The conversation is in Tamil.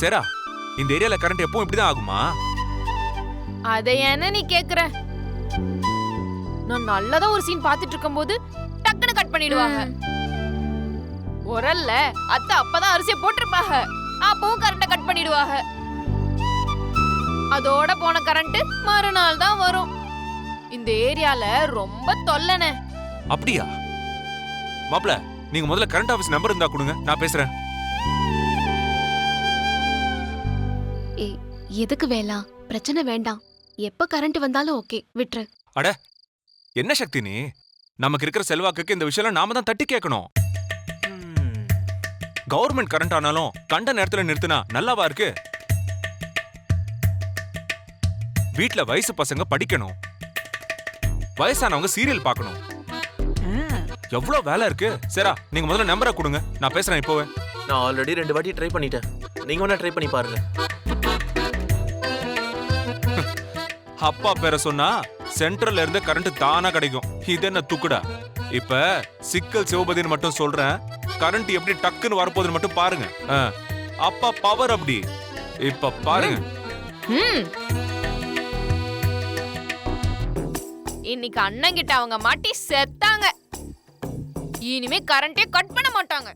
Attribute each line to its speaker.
Speaker 1: சேரா இந்த ஏரியால கரண்ட் எப்பவும் இப்படிதான் ஆகுமா?
Speaker 2: அதை என்ன நீ கேக்குற? நான் நல்லதா ஒரு சீன் பாத்துட்டு இருக்கும்போது டக்குன்னு கட் பண்ணிடுவாங்க. உரல்ல அத்தை அப்பதான் அரிசியை போட்டிருப்பாங்க. அப்பவும் கரண்ட கட் பண்ணிடுவாங்க. அதோட போன கரண்ட் மறுநாள் தான் வரும். இந்த ஏரியால ரொம்ப தொல்லனே.
Speaker 1: அப்படியா? மாப்ள நீங்க முதல்ல கரண்ட் ஆபீஸ் நம்பர் இருந்தா கொடுங்க நான் பேசுறேன்.
Speaker 3: ஏய் எதுக்கு வேலா? பிரச்சனை வேண்டாம். எப்ப கரண்ட் வந்தாலும் ஓகே விட்டுரு.
Speaker 1: என்ன சக்தி நீ? நமக்கு இருக்கிற செல்வாக்குக்கு இந்த விஷயம் நாம தான் தட்டி கேட்கணும் கவர்மெண்ட் கரண்ட் ஆனாலும் கண்ட நேரத்துல நிறுத்தினா நல்லாவா இருக்கு? வீட்ல வயசு பசங்க படிக்கணும். வயசானவங்க சீரியல் பார்க்கணும். எவ்வளவு வேலை இருக்கு? சரிா நீங்க முதல்ல நம்பரை கொடுங்க. நான் பேசுறேன் இப்போவே.
Speaker 4: நான் ஆல்ரெடி ரெண்டு வாட்டி ட்ரை பண்ணிட்டேன். நீங்க வேணா ட்ரை பண்ணி பாருங்க.
Speaker 1: அப்பா பேர சொன்னா சென்ட்ரல்ல இருந்து கரண்ட் தானா கிடைக்கும். இது என்ன துக்குடா? இப்ப சிக்கல் சிவபதினு மட்டும் சொல்றேன். கரண்ட் எப்படி டக்குன்னு வரப்போகுதுன்னு மட்டும் பாருங்க. அப்பா பவர் அப்படி. இப்ப பாருங்க.
Speaker 2: இன்னைக்கு அண்ணன் கிட்ட அவங்க மாட்டி செத்தாங்க. இனிமே கரண்டே கட் பண்ண மாட்டாங்க.